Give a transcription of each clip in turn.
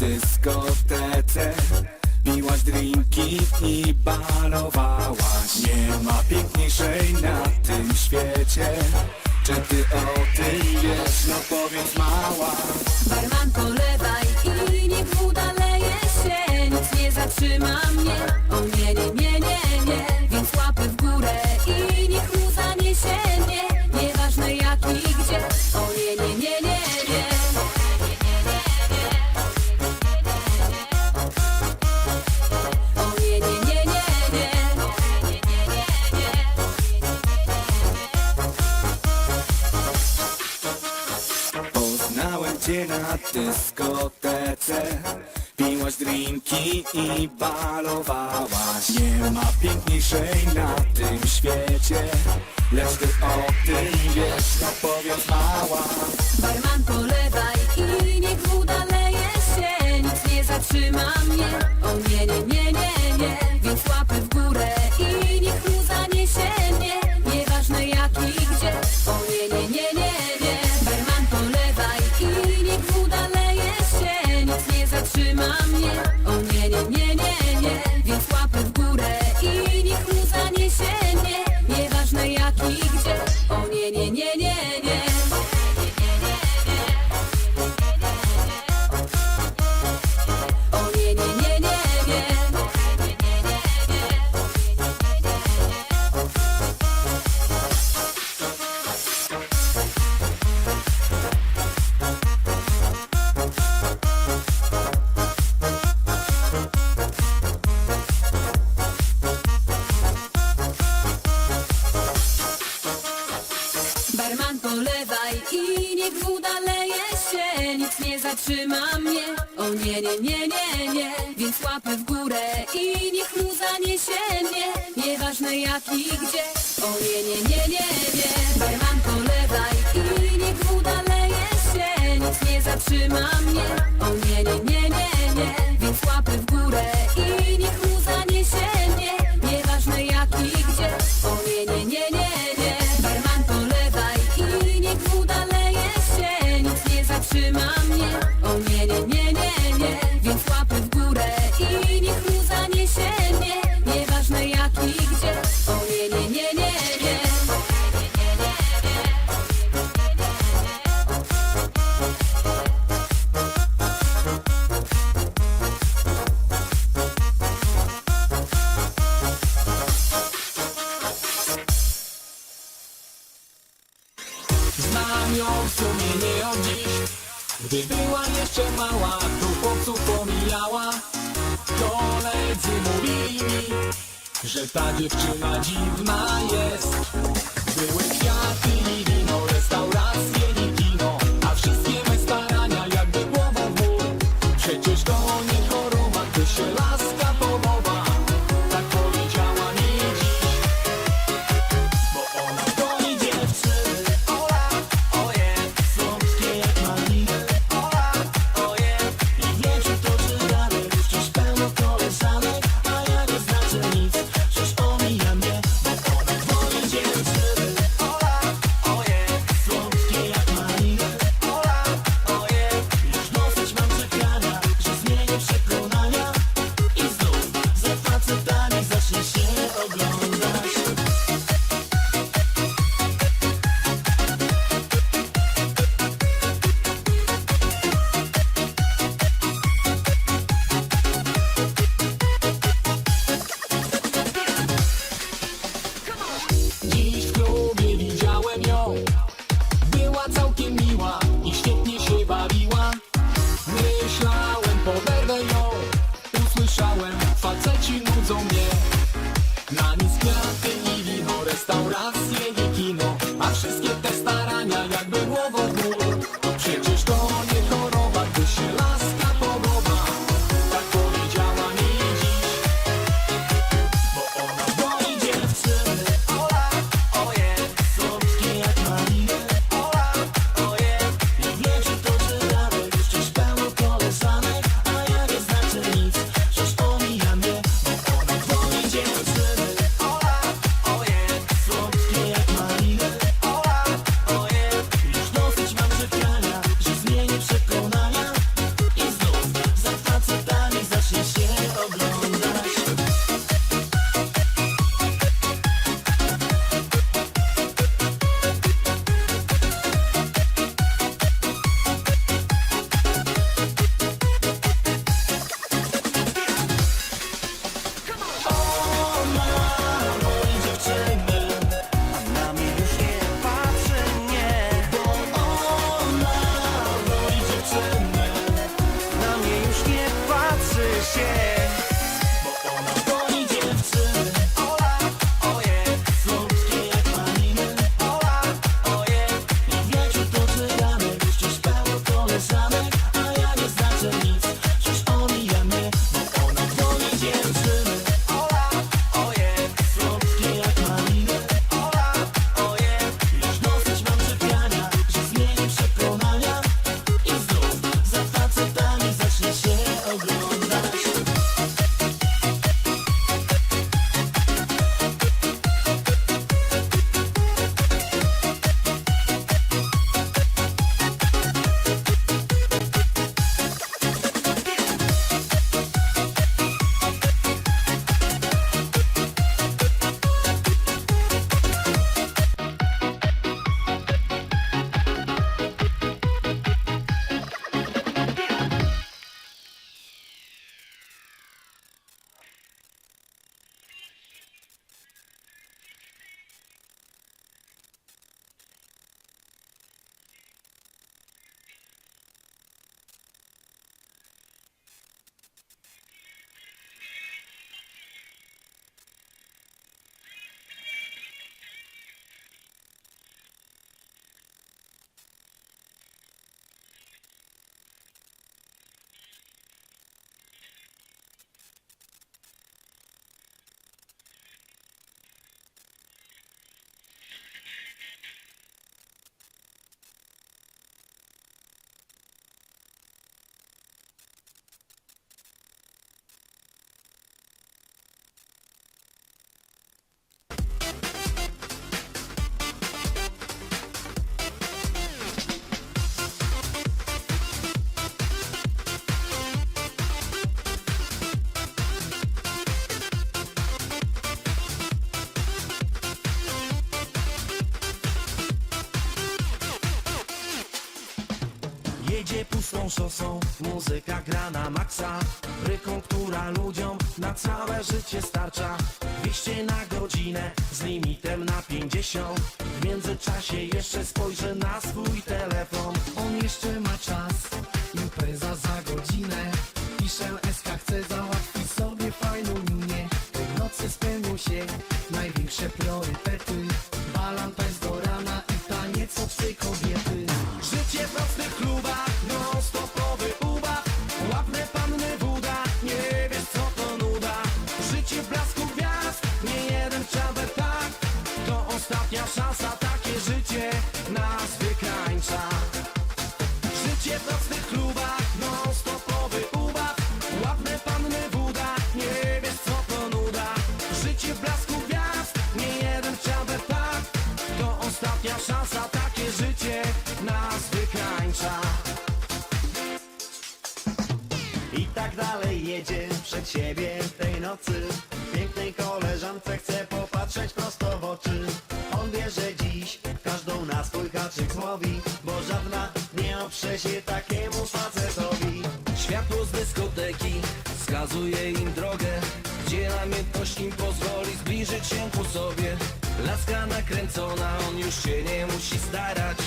dyskotece Piłaś drinki i balowałaś. Nie ma piękniejszej na tym świecie. Czy ty o tym wiesz? No powiedz mała. Barman polewaj i niech leje się. Nic nie zatrzyma mnie, drinki i balowałaś. Nie ma piękniejszej na tym świecie. Lecz ty o tym wiesz, no powiedz mała. Barman polewaj i niech woda leje się. Nic nie zatrzyma mnie, o nie, nie, nie, nie, nie Łapy w górę i niech mu zaniesie mnie. Nieważne jak i gdzie, o nie, nie, nie, nie, nie. Barman polewaj i niech woda leje się. Nic nie zatrzyma mnie, o nie, nie, nie, nie, nie. Więc łapy w górę Gdy była jeszcze mała, tu chłopców pomijała. Koledzy mówili mi, że ta dziewczyna dziwna jest. Były kwiaty i wino, restauracje są Muzyka gra na maksa Ryką, która ludziom na całe życie starcza. 200 na godzinę z limitem na 50 W międzyczasie jeszcze Przyjrzę się takiemu facetowi Światło z dyskoteki wskazuje im drogę. Gdzie namiętność im pozwoli zbliżyć się ku sobie. Laska nakręcona, on już się nie musi starać.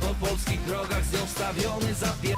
Po polskich drogach z nią wstawiony zapier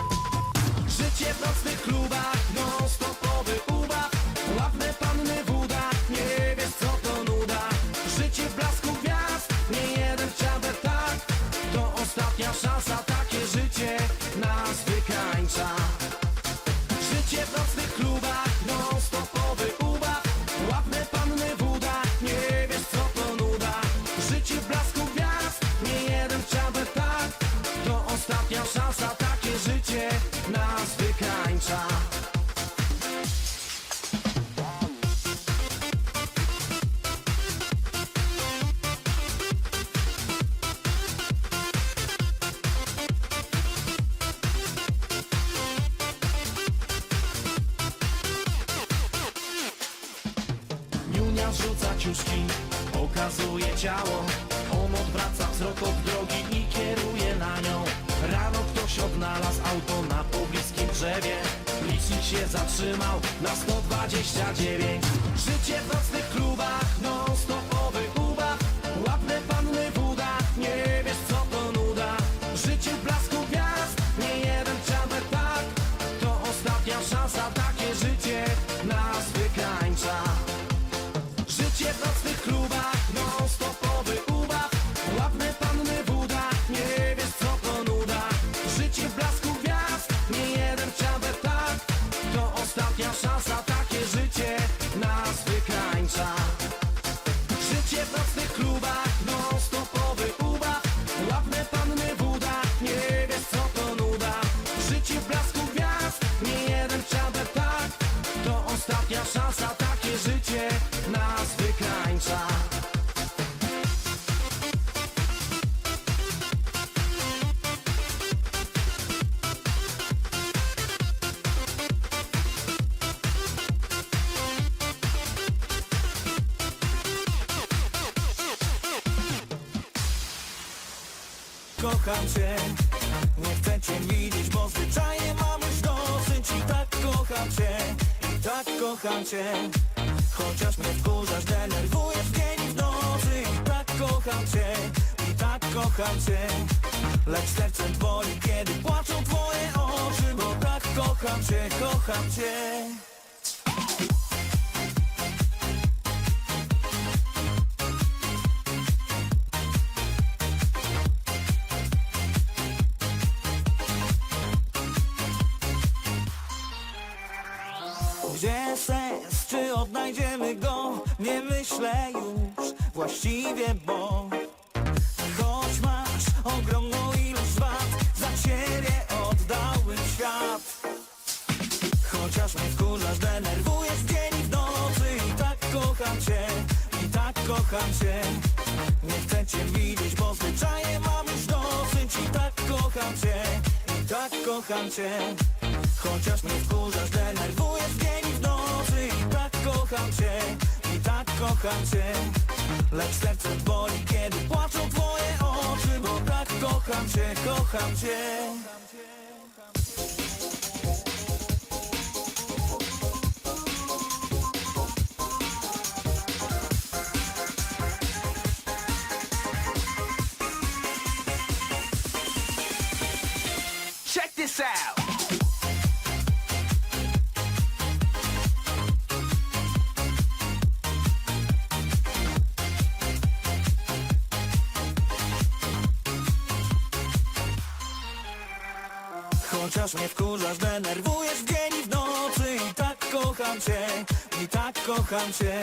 Kocham cię, nie chcę cię widzieć, bo zwyczajnie mam już dosyć. I tak kocham cię, i tak kocham cię. Chociaż mnie wkurzasz, denerwujesz w dzień w nocy. I tak kocham cię, i tak kocham cię. Lecz serce boli, kiedy płaczą twoje oczy Bo tak kocham cię, kocham cię sens, czy odnajdziemy go? Nie myślę już właściwie, bo Choć masz ogromną ilość wad Za ciebie oddałbym świat. Chociaż mnie wkurzasz, denerwujesz dzień i w nocy I tak kocham cię, i tak kocham cię. Nie chcę cię widzieć, bo zwyczajnie mam już dosyć I tak kocham cię, i tak kocham cię. Chociaż mnie wkurzasz, denerwujesz dzień nocy I tak kocham cię, i tak kocham cię. Lecz serce boli, kiedy płaczą twoje oczy Bo tak kocham cię, kocham cię kocham cię.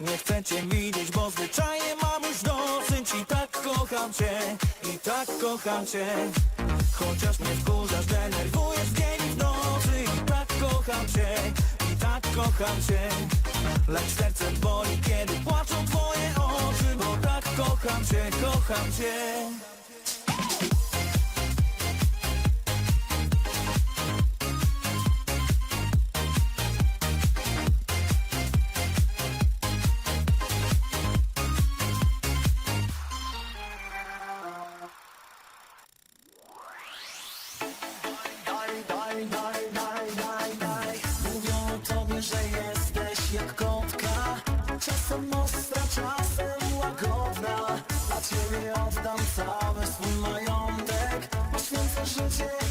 Nie chcę cię widzieć, bo zwyczajnie mam już dosyć. I tak kocham cię, i tak kocham cię. Chociaż mnie wkurzasz, denerwujesz dzień i w nocy. I tak kocham cię, i tak kocham cię. Lecz serce boli, kiedy płaczą twoje oczy Bo tak kocham cię, kocham cię relationship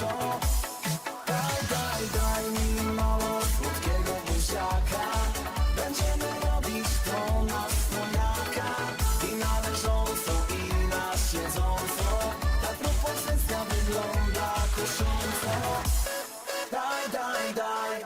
co Daj, daj, daj mi mało słodkiego buziaka Będziemy robić to na słoniaka I na leżąco, i na siedząco Ta propozycja wygląda kusząco Daj, daj, daj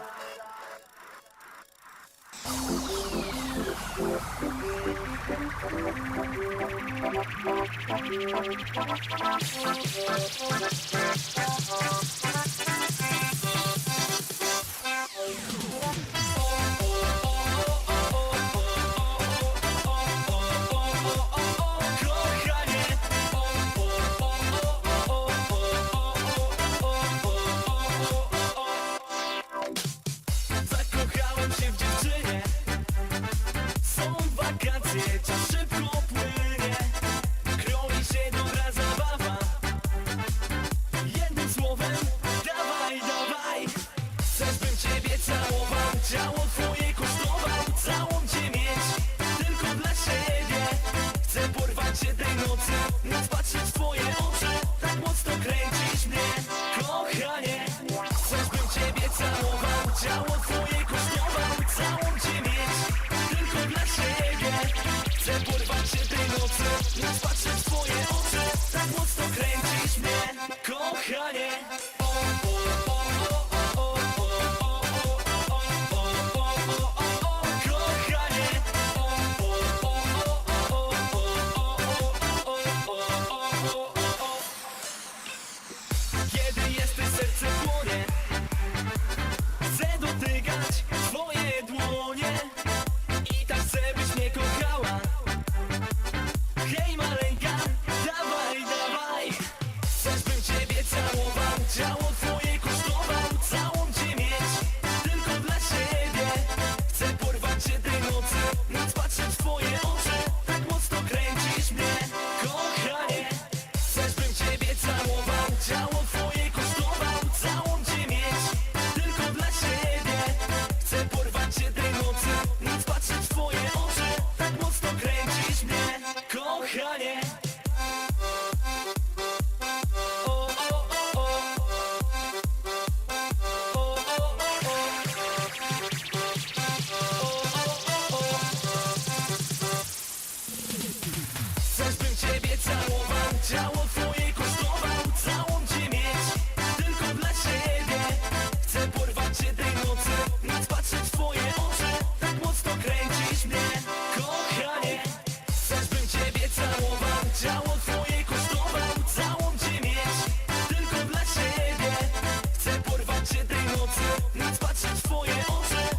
się tej nocy. Nic patrzę w twoje oczy.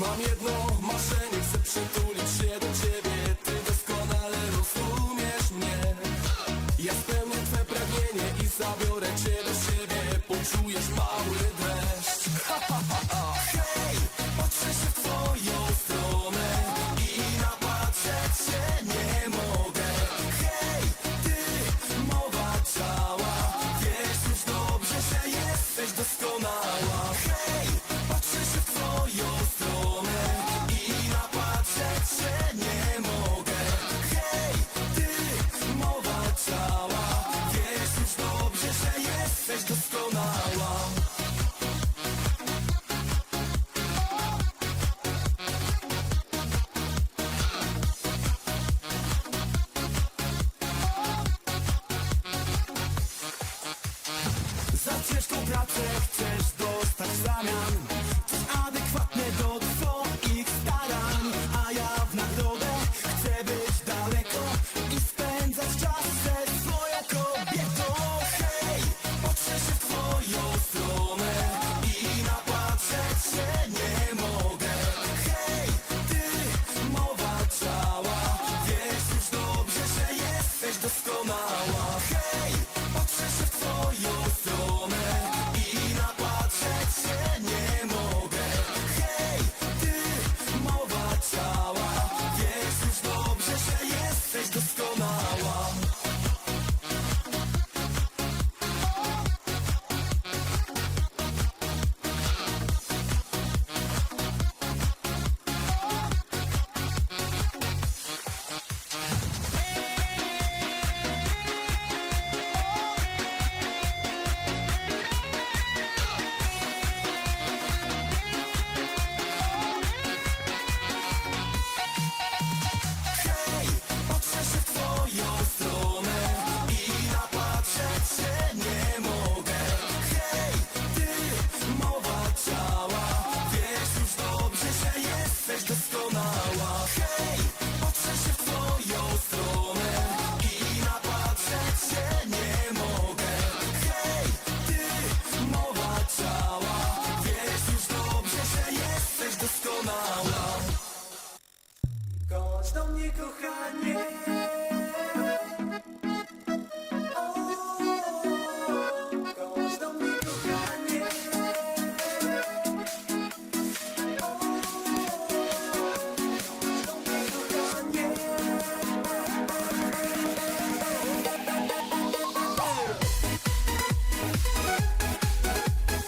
Mam jedno marzenie. Anam